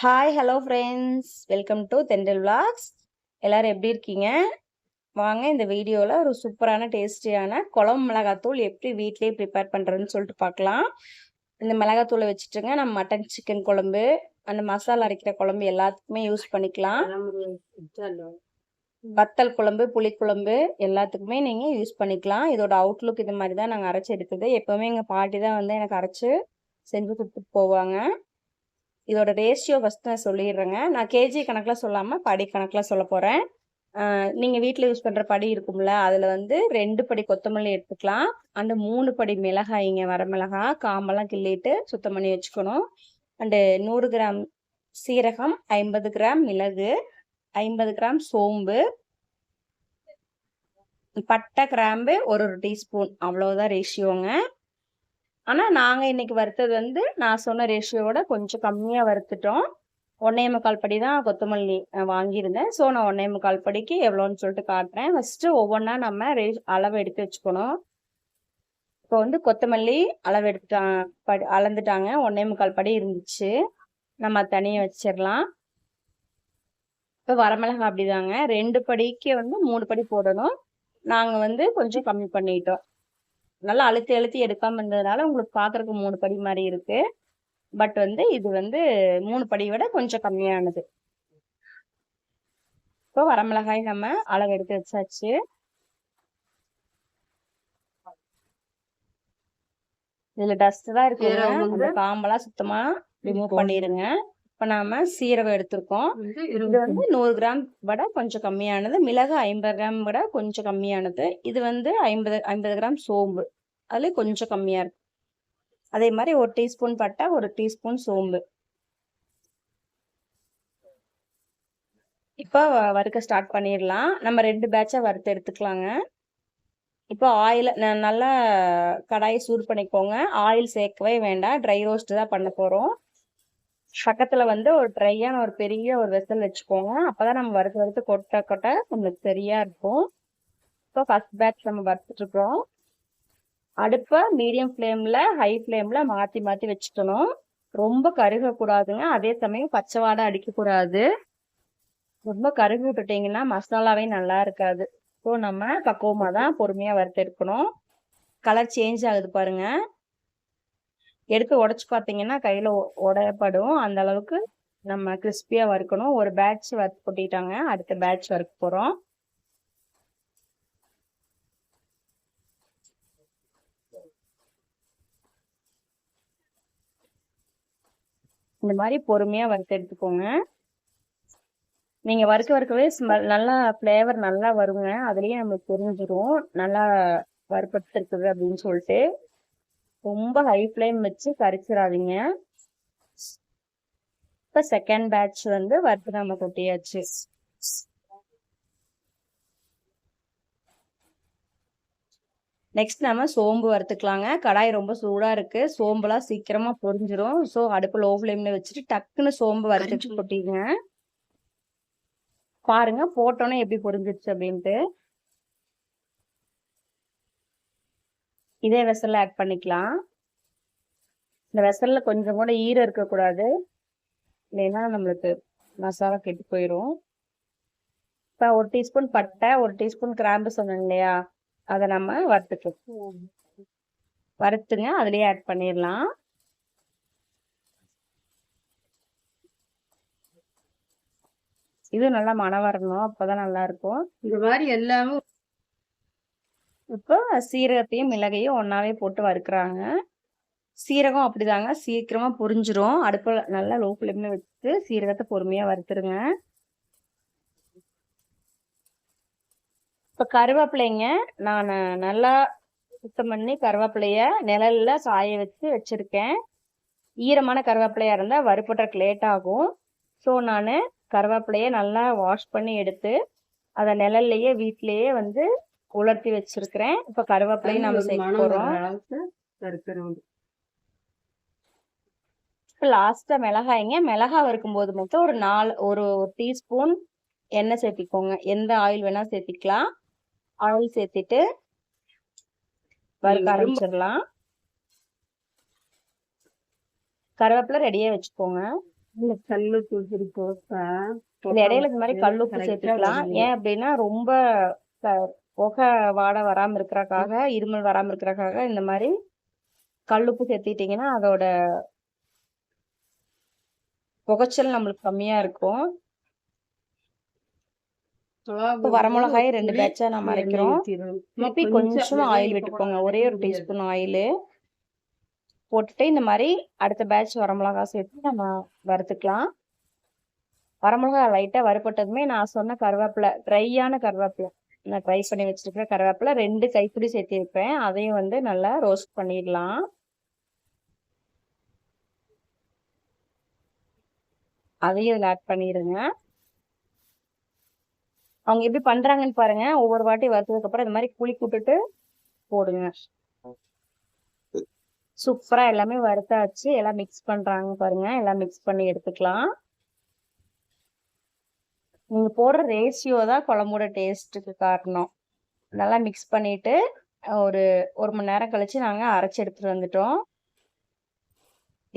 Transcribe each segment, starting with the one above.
Hi hello friends welcome to Thendral vlogs எல்லோரும் எப்படி இருக்கீங்க? வாங்க இந்த வீடியோவில் ஒரு சூப்பரான டேஸ்டியான குழம்பு மிளகாத்தூள் எப்படி வீட்லேயே ப்ரிப்பேர் பண்ணுறதுன்னு சொல்லிட்டு பார்க்கலாம். இந்த மிளகாத்தூளை வச்சுட்டுங்க நம்ம மட்டன் சிக்கன் குழம்பு அந்த மசாலா அரைக்கிற குழம்பு எல்லாத்துக்குமே யூஸ் பண்ணிக்கலாம். வத்தல் குழம்பு புளிக்குழம்பு எல்லாத்துக்குமே நீங்கள் யூஸ் பண்ணிக்கலாம். இதோட அவுட்லுக் இது மாதிரி தான் நாங்கள் அரைச்சி எடுத்தது. எப்போவுமே எங்கள் பாட்டி தான் வந்து எனக்கு அரைச்சி செஞ்சு கொடுத்துட்டு போவாங்க. இதோட ரேஷியோ ஃபஸ்ட் நான் சொல்லிடுறேங்க. நான் கேஜி கணக்கில் சொல்லாமல் படி கணக்கில் சொல்ல போகிறேன் நீங்கள் வீட்டில் யூஸ் பண்ணுற படி இருக்கும்ல அதில் வந்து ரெண்டு படி கொத்தமல்லி எடுத்துக்கலாம். அந்த மூணு படி மிளகாய்ங்க வர மிளகாய் காம்பெல்லாம் கிள்ளிட்டு சுத்தம் பண்ணி வச்சுக்கணும். அண்டு நூறு கிராம் சீரகம் ஐம்பது கிராம் மிளகு ஐம்பது கிராம் சோம்பு பட்டை கிராம்பு ஒரு ஒரு டீஸ்பூன். அவ்வளோதான் ரேஷியோங்க ஆனால் நாங்கள் இன்னைக்கு வறுத்தது வந்து நான் சொன்ன ரேஷியோட கொஞ்சம் கம்மியாக வறுத்துட்டோம். ஒன்னே முக்கால் படி தான் கொத்தமல்லி வாங்கியிருந்தேன். ஸோ நான் ஒன்னே முக்கால் படிக்கு எவ்வளோன்னு சொல்லிட்டு காட்டுறேன். ஃபஸ்ட்டு ஒவ்வொன்றா நம்ம ரே அளவு எடுத்து வச்சுக்கணும். இப்போ வந்து கொத்தமல்லி அளவு எடுத்துட்டாங்க படி அளந்துட்டாங்க. ஒன்னே முக்கால் படி இருந்துச்சு. நம்ம தனியாக வச்சிடலாம். இப்போ வரமிளகா அப்படிதாங்க. ரெண்டு படிக்கு வந்து மூணு படி போடணும். நாங்கள் வந்து கொஞ்சம் கம்மி பண்ணிட்டோம். நல்லா அழுத்தி அழுத்தி எடுக்காம இருந்ததுனால உங்களுக்கு பார்க்கறதுக்கு மூணு படி மாதிரி இருக்கு. பட் வந்து இது வந்து மூணு படி விட கொஞ்சம் கம்மியானது. இப்போ வரமிளகாய் நம்ம அளவு எடுத்து வச்சாச்சு. இதுல டஸ்ட் தான் இருக்கு அந்த காம்பெல்லாம் சுத்தமா ரிமூவ் பண்ணிடுங்க இப்ப நாம சீரகம் எடுத்திருக்கோம். இது வந்து நூறு கிராம் விட கொஞ்சம் கம்மியானது. மிளகு ஐம்பது கிராம் விட கொஞ்சம் கம்மியானது. இது வந்து ஐம்பது ஐம்பது கிராம் சோம்பு. அதுல கொஞ்சம் கம்மியாக இருக்கும் அதே மாதிரி ஒரு டீஸ்பூன் பட்டை ஒரு டீஸ்பூன் சோம்பு. இப்போ வ- வறுக்க ஸ்டார்ட் பண்ணிடலாம். நம்ம ரெண்டு பேட்சாக வறுத்து எடுத்துக்கலாங்க. இப்போ ஆயில் நல்லா கடாயை சூடு பண்ணிக்கோங்க. ஆயில் சேர்க்கவே வேண்டாம். ட்ரை ரோஸ்ட் தான் பண்ண போகிறோம் பக்கத்தில் வந்து ஒரு ட்ரையான ஒரு பெரிய ஒரு வெசல் வச்சுக்கோங்க. அப்போ தான் நம்ம வறுத்து வறுத்து கொட்ட கொட்ட நம்மளுக்கு சரியாக இருக்கும். இப்போ ஃபர்ஸ்ட் பேட்ச் நம்ம வறுத்துட்ருக்குறோம் அடுப்பை மீடியம் ஃப்ளேம்ல ஹை ஃப்ளேம்ல மாத்தி மாத்தி வச்சுக்கணும். ரொம்ப கருக கூடாதுங்க. அதே சமயம் பச்சை வாடை அடிக்க கூடாது ரொம்ப கருகி விட்டுட்டீங்கன்னா மசாலாவே நல்லா இருக்காது. ஸோ நம்ம பக்குவமாக தான் பொறுமையாக வறுத்தெடுக்கணும் கலர் சேஞ்ச் ஆகுது பாருங்க. எடுத்து உடச்சி பார்த்தீங்கன்னா கையில் உடையப்படும். அந்த அளவுக்கு நம்ம கிறிஸ்பியாக வறுக்கணும். ஒரு பேட்ச் வறுத்து கொட்டிட்டாங்க. அடுத்த பேட்ச் வறுக்க போகிறோம் இந்த மாதிரி பொறுமையா வறுத்து எடுத்துக்கோங்க. நீங்க வறுக்க வறுக்கவே ஸ்மெல் நல்லா ஃப்ளேவர் நல்லா வருங்க. அதுலயே நமக்கு தெரிஞ்சிடும் நல்லா வறுப்பட்டு அப்படின்னு சொல்லிட்டு. ரொம்ப ஹை ஃப்ளேம் வச்சு கரைச்சிடாதீங்க. இப்ப செகண்ட் பேட்ச் வந்து வறுத்து நம்ம கொட்டியாச்சு. நெக்ஸ்ட் நம்ம சோம்பு வறுத்துக்கலாங்க. கடாய் ரொம்ப சூடா இருக்கு. சோம்புலாம் சீக்கிரமா பொரிஞ்சிரும். ஸோ அடுப்பு லோ ஃப்ளேம்ல வச்சுட்டு டக்குன்னு சோம்பு வறுத்து கொட்டிங்க பாருங்க போட்டோன்னே எப்படி பொரிஞ்சிருச்சு அப்படின்ட்டு. இதே வெசல்ல ஆட் பண்ணிக்கலாம். இந்த வெசல்ல கொஞ்சம் கூட ஈரம் இருக்கக்கூடாது. இல்லைன்னா நம்மளுக்கு மசாலா கெட்டு போயிடும் இப்போ ஒரு டீஸ்பூன் பட்டை ஒரு டீஸ்பூன் கிராம்பு சொன்னேன் இல்லையா? அதை நம்ம வறுத்துக்கலாம் வறுத்துங்க. அதுலயே ஆட் பண்ணிடலாம். இது நல்லா மணம் வரணும். அப்பதான் நல்லா இருக்கும். இந்த மாதிரி எல்லாமே இப்போ சீரகத்தையும் மிளகையும் ஒன்னாவே போட்டு வறுக்குறாங்க. சீரகம் அப்படிதாங்க. சீக்கிரமா புரிஞ்சிரும். அடுப்புல நல்லா லோ ஃப்ளேம்ல வச்சு சீரகத்தை பொறுமையா வறுத்துருங்க. இப்ப கருவேப்பிலைங்க நான் நல்லா சுத்தம் பண்ணி கருவேப்பிலைய நிழல்ல காய வச்சு வச்சிருக்கேன். ஈரமான கருவேப்பிலையா இருந்தா வறுப்பட்டுறதுக்கு லேட் ஆகும். ஸோ நான் கருவேப்பிலைய நல்லா வாஷ் பண்ணி எடுத்து அதை நிழல்லையே வீட்லயே வந்து உலர்த்தி வச்சிருக்கிறேன். இப்ப கருவேப்பிலையும் நம்ம ஒரு சேர்க்க மணம் வர போறோம் அளவுக்கு வறுக்கணும் லாஸ்டா மிளகாய்ங்க. மிளகாய் வறுக்கும்போது மட்டும் ஒரு நாலு ஒரு டீஸ்பூன் எண்ணெய் சேர்த்திக்கோங்க. எந்த ஆயில் வேணா சேர்த்திக்கலாம். ஆயில் சேர்த்திட்டு வறுக்க ஆரம்பிச்சிடலாம். கருவேப்பிலை ரெடியா வச்சுக்கோங்க. இடையில இந்த மாதிரி கல் உப்பு சேர்த்துக்கலாம். ஏன் அப்படின்னா ரொம்ப புகை வாடை வராம இருக்கிறக்காக இருமல் வராம இருக்கிறக்காக இந்த மாதிரி கல் உப்பு சேர்த்திட்டீங்கன்னா அதோட புகைச்சல் நம்மளுக்கு கம்மியா இருக்கும். இப்போ வரமிளகாயை ரெண்டு பேட்சா நம்ம அரைக்கிறோம். திருப்பி கொஞ்சமா ஆயில் விட்டுக்கோங்க. ஒரே ஒரு டீஸ்பூன் ஆயில் போட்டுட்டு இந்த மாதிரி அடுத்த பேட்ச் வரமிளகா சேர்த்து நம்ம வறுத்துக்கலாம். வரமிளகா லைட்டா வறுபட்டதுமே நான் சொன்ன கருவேப்பிலை ட்ரையான கருவேப்பிலை. நான் ட்ரை பண்ணி வச்சிருக்கிற கருவேப்பிலை ரெண்டு கைப்பிடி சேர்த்திருப்பேன் அதையும் வந்து நல்லா ரோஸ்ட் பண்ணிடலாம். அதையும் இதில் ஆட் பண்ணிடுங்க. அவங்க எப்படி பண்றாங்கன்னு பாருங்க. ஒவ்வொரு வாட்டி வறுத்ததுக்கு அப்புறம் இந்த மாதிரி புளி கூட்டுட்டு போடுங்க. சூப்பரா எல்லாமே வறுத்தாச்சு. எல்லாம் மிக்ஸ் பண்றாங்க பாருங்க. எல்லாம் மிக்ஸ் பண்ணி எடுத்துக்கலாம். நீங்க போடுற ரேஷியோ தான் குழம்போட டேஸ்ட்டுக்கு காரணம். நல்லா மிக்ஸ் பண்ணிட்டு ஒரு ஒரு மணி நேரம் கழிச்சு நாங்க அரைச்சி எடுத்துட்டு வந்துட்டோம்.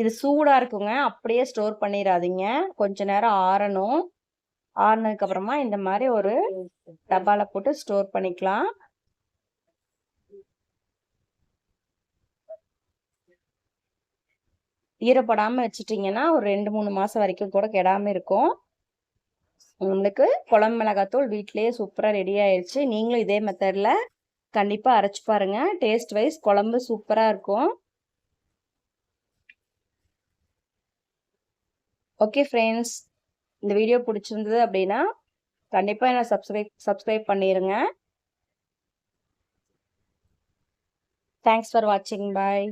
இது சூடா இருக்குங்க. அப்படியே ஸ்டோர் பண்ணிடாதீங்க. கொஞ்ச நேரம் ஆறணும். ஆறுனதுக்கு அப்புறமா இந்த மாதிரி ஒரு டப்பால போட்டு ஸ்டோர் பண்ணிக்கலாம். ஈரப்படாம வச்சிட்டீங்கன்னா ஒரு ரெண்டு மூணு மாசம் வரைக்கும் கூட கெடாம இருக்கும். உங்களுக்கு குழம்பு மிளகாத்தூள் வீட்லயே சூப்பரா ரெடி ஆயிடுச்சு நீங்களும் இதே மெத்தட்ல கண்டிப்பா அரைச்சு பாருங்க. டேஸ்ட் வைஸ் குழம்பு சூப்பரா இருக்கும். ஓகே ஃப்ரெண்ட்ஸ் இந்த வீடியோ பிடிச்சிருந்தது அப்படின்னா கண்டிப்பாக என்ன சப்ஸ்கிரைப் சப்ஸ்கிரைப் பண்ணிடுங்க தேங்க்ஸ் ஃபார் வாட்சிங் பாய்